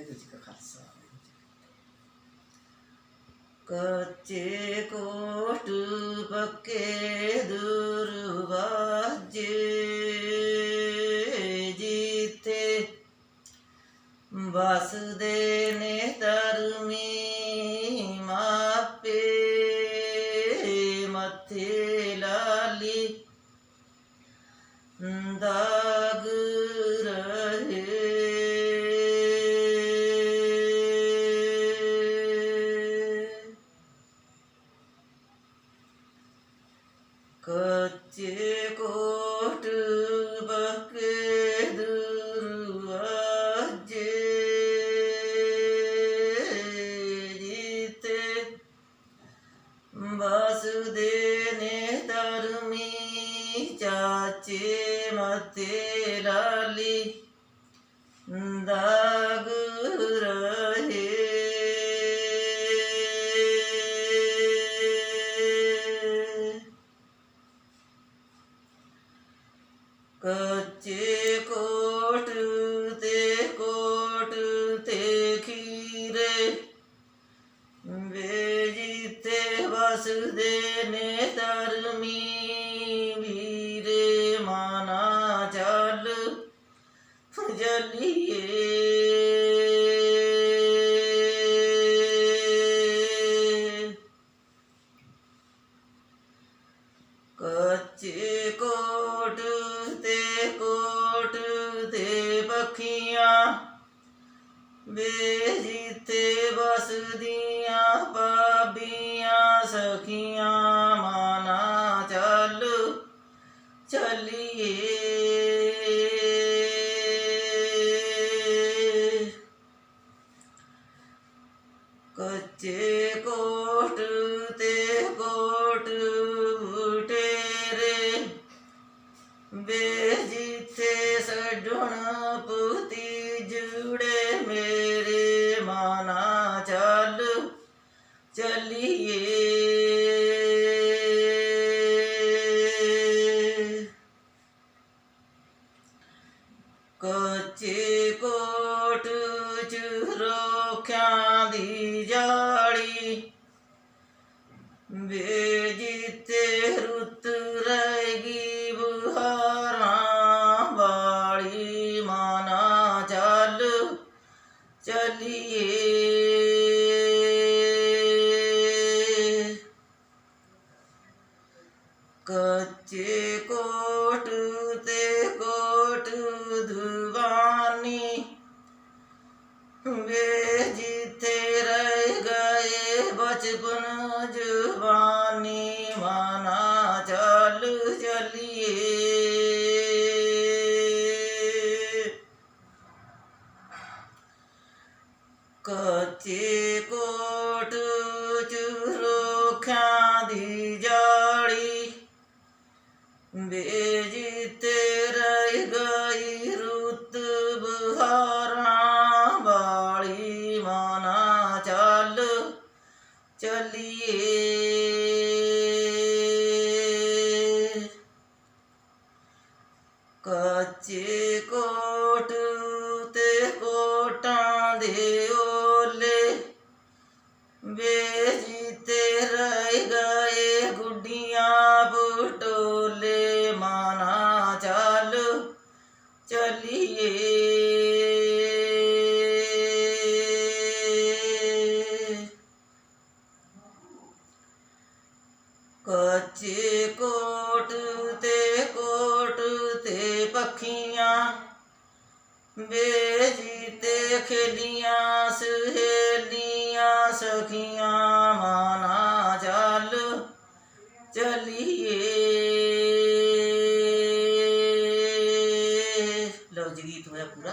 ਵਾਹਿਗੁਰੂ ਜੀ ਕਾ ਖਾਲਸਾ ਕੱਚੇ ਕੋਟ ਪੱਕੇ ਦੁਰਵਾਜੇ ਜੀਤੇ ਵਸਦੇ ਨੇ ਧਰਮੀ ਮਾਪੇ ਮੱਥੇ ਲਾਲੀ ਦਾਗ बच्चे कोट टुबके दुर्वाजे जीते। वासुदे ने तरुमी चाचे मते लाली दा ਤੇ ਕੋਟ ਤੇ ਪੱਖੀਆਂ ਵੇ ਜਿੱਥੇ ਬਸਦੀਆਂ ਪਾਬੀਆਂ ਸਖੀਆਂ। जुड़े मेरे माना चल चलिए कच्चे कोट चुरोख्या दी जाड़ी बेजिते रुत रहे मेजबानी माना चल चलिए कच्चे कोट चुरो खादी बे 个子 कच्चे कोटते पखिया बेजी ते खेलिया, सहेलिया सखिया, माना जाल चलिए लव जी, गीत हुआ पूरा।